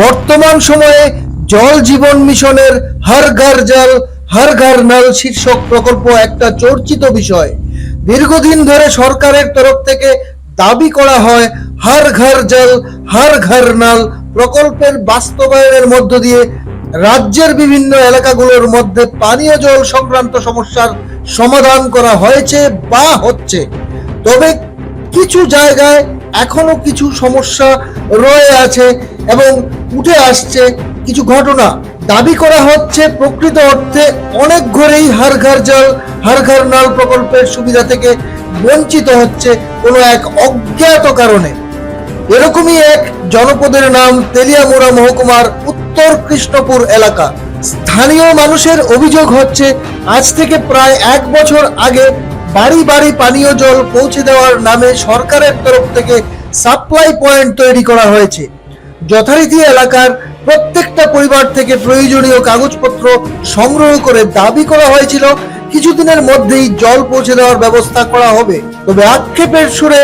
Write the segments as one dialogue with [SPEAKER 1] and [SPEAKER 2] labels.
[SPEAKER 1] বর্তমান সময়ে জল জীবন মিশনের হর ঘর জল, হর ঘর নল শীর্ষক প্রকল্প একটা চর্চিত বিষয়। দীর্ঘদিন ধরে সরকারের তরফ থেকে দাবি করা হয়, হর ঘর জল, হর ঘর নল প্রকল্পের বাস্তবায়নের মধ্য দিয়ে রাজ্যের বিভিন্ন এলাকাগুলোর মধ্যে পানীয় জল সংক্রান্ত সমস্যার সমাধান করা হয়েছে বা হচ্ছে। তবে কিছু জায়গায় এখনও কিছু সমস্যা রয়ে আছে এবং উঠে আসছে কিছু ঘটনা। দাবি করা হচ্ছে, প্রকৃত অর্থে অনেক ঘরেই হার ঘর জল হার ঘর নল প্রকল্পের সুবিধা থেকে বঞ্চিত হচ্ছে কোনো এক অজ্ঞাত কারণে। এরকমই এক জনপদের নাম তেলিয়ামুড়া মহকুমার উত্তর কৃষ্ণপুর এলাকা। স্থানীয় মানুষের অভিযোগ হচ্ছে, আজ থেকে প্রায় এক বছর আগে বাড়ি বাড়ি পানীয় জল পৌঁছে দেওয়ার নামে সরকারের তরফ থেকে সাপ্লাই পয়েন্ট তৈরি করা হয়েছে। যথারীতি এলাকার প্রত্যেকটা পরিবার থেকে প্রয়োজনীয় কাগজপত্র সংগ্রহ করে দাবি করা হয়েছিল, কিছুদিনের মধ্যেই জল পৌঁছে দেওয়ার ব্যবস্থা করা হবে। তবে আক্ষেপের সুরে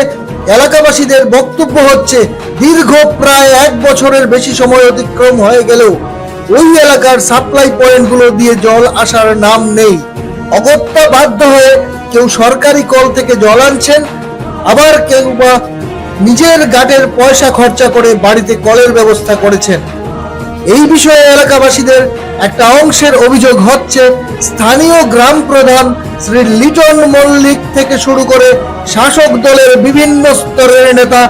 [SPEAKER 1] এলাকাবাসীদের বক্তব্য হচ্ছে, দীর্ঘ প্রায় এক বছরের বেশি সময় অতিক্রম হয়ে গেলেও ওই এলাকার সাপ্লাই পয়েন্টগুলো দিয়ে জল আসার নাম নেই। অগত্যা বাধ্য হয়ে কেউ সরকারি কল থেকে জল আনছেন, আবার কেউ বা নিজের গাটের পয়সা খরচা করে বাড়িতে কলের ব্যবস্থা করেছেন। এই বিষয়ে এলাকাবাসীদের একটা অংশের অভিযোগ হচ্ছে, স্থানীয় গ্রাম প্রধান শ্রী লিটন মল্লিক থেকে শুরু করে শাসক দলের বিভিন্ন স্তরের নেতা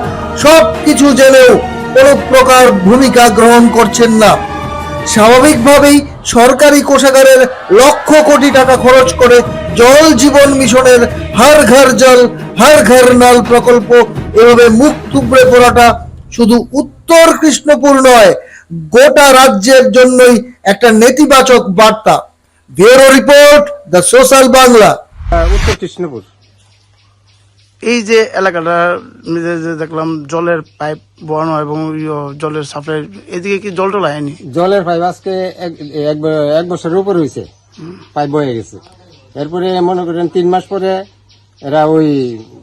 [SPEAKER 1] সব কিছু জেনেও কোনো প্রকার ভূমিকা গ্রহণ করছেন না। স্বাভাবিকভাবেই সরকারি কোষাগারের লক্ষ কোটি টাকা খরচ করে জল জীবন মিশনের হর ঘর জল হর ঘর নল প্রকল্প এভাবে মুখ থুবড়ে পড়াটা শুধু উত্তর কৃষ্ণপুর নয় গোটা রাজ্যের জন্যই একটা নেতিবাচক বার্তা। Bureau report the social Bangla.
[SPEAKER 2] আহ, উত্তর কৃষ্ণপুর।
[SPEAKER 3] এই যে এলাকাটা দেখলাম জলের পাইপ বসানো এবং ইয়ো জলের সাপ্লাই এদিকে কি জল টল আয়নি
[SPEAKER 2] জলের পাইপ আজকে এক এক এক বছরের উপর হয়েছে পাইপ বয়ে গেছে। এরপরে মনে করেন তিন মাস পরে এরা ওই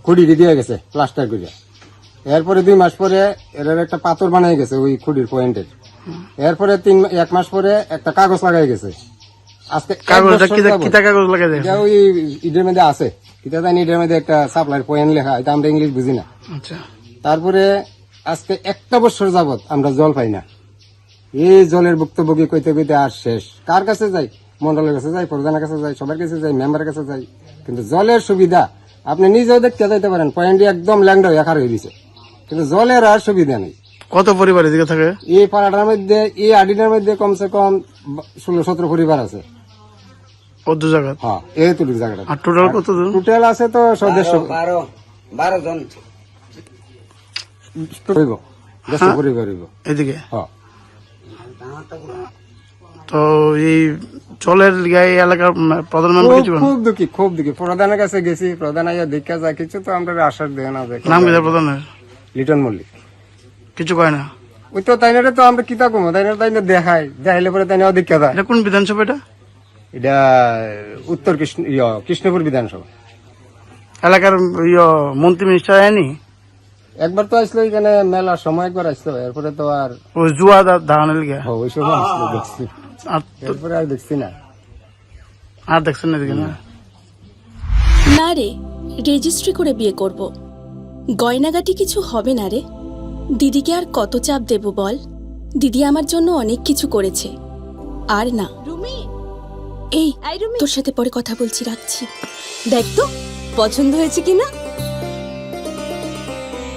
[SPEAKER 2] খুঁড়ি দিয়ে গেছে প্লাস্টার করে এরপরে দুই মাস পরে এরা একটা পাথর বানিয়ে গেছে ওই খুঁড়ির পয়েন্টের এরপরে তিন এক মাস পরে একটা কাগজ লাগাই গেছে। আজকে
[SPEAKER 3] কাগজটা কি
[SPEAKER 2] যাবত।
[SPEAKER 3] কাগজ লাগাই দেয়?
[SPEAKER 2] ওই ইটের মধ্যে আছে। কিতা জানি ইটের মধ্যে একটা পয়েন্ট লেখা এটা আমরা ইংলিশ বুঝি না।
[SPEAKER 3] আচ্ছা।
[SPEAKER 2] তারপরে আজকে একটা বছর যাবত আমরা জল পাই না। এই জলের ভুক্তভোগী কইতে কইতে আর শেষ। কার কাছে যাই? মন্ডলের কাছে যাই প্রধানের কাছে যাই সবার কাছে যাই মেম্বারের কাছে যাই। কিন্তু জলের সুবিধা আপনি নিজেও দেখতে যাইতে পারেন। পয়েন্টটি একদম ল্যাংডা একার হয়ে দিছে কিন্তু জলের আর সুবিধা নেই।
[SPEAKER 3] কত পরিবার এদিকে থাকে?
[SPEAKER 2] এই পাড়াটার মধ্যে এই আডিটার মধ্যে কমসে কম ষোলো সতেরো পরিবার আছে।
[SPEAKER 3] কত জায়গা?
[SPEAKER 2] হ্যাঁ এই তুলির জায়গাটা।
[SPEAKER 3] আর টোটাল কত
[SPEAKER 2] টোটাল আছে তো সদস্য
[SPEAKER 4] বারো বারো জন।
[SPEAKER 2] হইব দেড়শো পরিবার হইব।
[SPEAKER 3] এদিকে?
[SPEAKER 2] হ্যাঁ।
[SPEAKER 3] তো এই জলের গায়ে এলাকার প্রধান
[SPEAKER 2] খুব
[SPEAKER 3] কিছু
[SPEAKER 2] খুব দুঃখী খুব দুঃখী। প্রধানের কাছে গেছি প্রধান আইয়া দেখা যায় কিছু তো আমরা আশ্বাস দেয় না যে
[SPEAKER 3] নাম কি প্রধানের?
[SPEAKER 2] লিটন মল্লিক।
[SPEAKER 3] কিছু কয় না?
[SPEAKER 2] ওই তো তাই তো আমরা কিতা কমো তাই তাই দেখাই দেখাইলে পরে তাই দেখা যায়।
[SPEAKER 3] এটা কোন বিধানসভা এটা?
[SPEAKER 2] এটা উত্তর কৃষ্ণ কৃষ্ণপুর বিধানসভা।
[SPEAKER 3] এলাকার ইয়ো মন্ত্রী মিনিস্টার আয়নি
[SPEAKER 2] একবার তো আসলো এখানে মেলার সময় একবার আসলো এরপরে তো আর
[SPEAKER 3] ওই জুয়া লিগে
[SPEAKER 2] ওই সময় আসলো দেখছি।
[SPEAKER 3] আর
[SPEAKER 2] এরপরে আর দেখছি না।
[SPEAKER 3] আর দেখছেন না না।
[SPEAKER 5] না রে রেজিস্ট্রি করে বিয়ে করব। গয়নাগাটি কিছু হবে না রে। দিদিকে আর কত চাপ দেব বল? দিদি আমার জন্য অনেক কিছু করেছে। আর না।
[SPEAKER 6] রুমি!
[SPEAKER 5] এই তোর সাথে পরে কথা বলছি রাখছি।
[SPEAKER 6] দেখ তো পছন্দ হয়েছে কিনা?